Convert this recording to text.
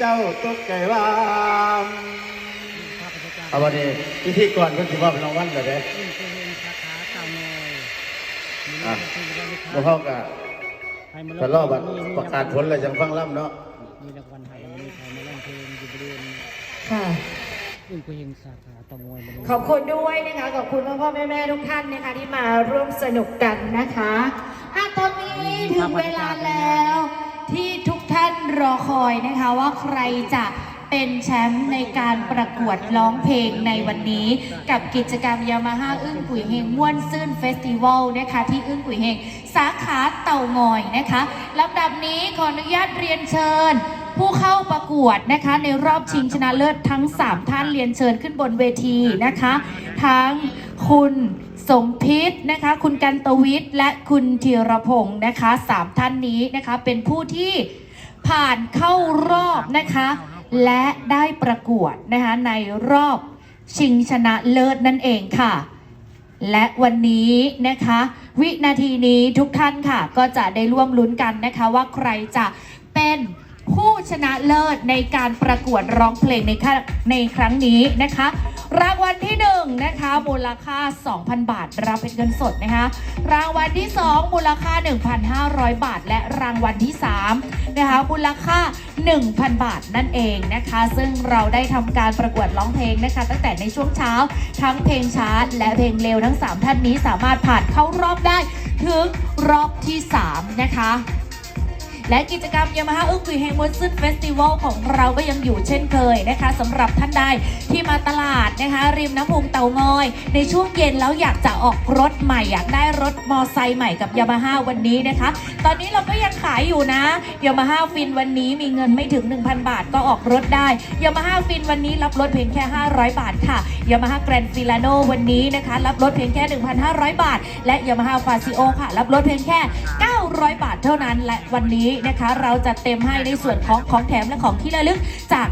เจ้าตกใจว่าเอาวันนี้พิธีก่อนเพิ่นสิว่าเป็นรางวัลเลยเด้ซึ่งเป็นสาขาเก่าน้อยอะบ่เข้ากับให้มาทะเลาะบัดประกาศผลแล้วจังฟังล่ำเนาะมีรางวัลให้วันนี้ใครมาร้องเพลงอยู่บริเวณค่ะอึ้งกุเฮงสาขาเตางอยวันนี้ขอบคุณด้วยนะคะขอบคุณพ่อพ่อแม่แม่ทุกท่านนะคะที่มาร่วมสนุกกันนะคะอะตอนนี้ถึงเวลาแล้วที่ทุกท่านรอ คอยนะคะว่าใครจะเป็นแชมป์ในการประกวดร้องเพลงในวันนี้ กับกิจกรรมยามาฮ่าอึ้งกุยเฮงม่วนซื่นเฟสติวัลนะคะที่อึ้งกุยเฮงสาขาเต่างอยนะคะลำดับนี้ขออนุญาตเรียนเชิญ ผู้เข้าประกวดนะคะในรอบชิงชนะเลิศทั้ง 3 ท่านเรียนเชิญขึ้นบนเวทีนะคะ ทั้งคุณสมพิษนะคะคุณกันตวิทย์และคุณธีรพงศ์นะคะสามท่านนี้นะคะเป็นผู้ที่ ผ่านเข้ารอบนะคะ และได้ประกวดนะคะในรอบชิงชนะเลิศนั่นเองค่ะ และวันนี้นะคะ วินาทีนี้ทุกท่านค่ะ ก็จะได้ร่วมลุ้นกันนะคะว่าใครจะเป็นผู้ชนะเลิศในการประกวดร้องเพลงในครั้งในครั้งนี้นะคะ รางวัลที่1นะคะมูลค่า 2,000 บาทรับเป็นเงินสดนะคะ รางวัลที่ 2 มูลค่า 1,500 บาท และรางวัลที่ 3 นะคะมูลค่า 1,000 บาทนั่นเองนะคะ ซึ่งเราได้ทำการประกวดร้องเพลงนะคะ ตั้งแต่ในช่วงเช้าทั้งเพลงช้าและเพลงเร็วทั้ง 3 ท่านนี้สามารถผ่านเข้ารอบได้ถึงรอบที่ 3 นะคะ และกิจกรรมยามาฮ่าอึ้งกุยเฮงมวนซึนเฟสติวัลของเราก็ยังอยู่เช่นเคยนะคะสำหรับท่านใดที่มาตลาดนะคะริมน้ำพุงเตางอย ในช่วงเย็นแล้วอยากจะออกรถใหม่ อยากได้รถมอไซค์ใหม่กับยามาฮ่าวันนี้นะคะ ตอนนี้เราก็ยังขายอยู่นะยามาฮ่าฟินวันนี้มีเงินไม่ถึง 1,000 บาทก็ออกรถได้ยามาฮ่าฟินวันนี้รับรถเพียงแค่ 500 บาทค่ะยามาฮ่าแกรนฟิลาโนวันนี้นะคะรับรถเพียงแค่ 1,500 บาท และยามาฮ่าฟาซิโอค่ะ รับรถเพียงแค่ 900 บาทเท่านั้นและวันนี้นะคะ เราจะเต็มให้ในส่วนของของแถมและของที่ระลึกจาก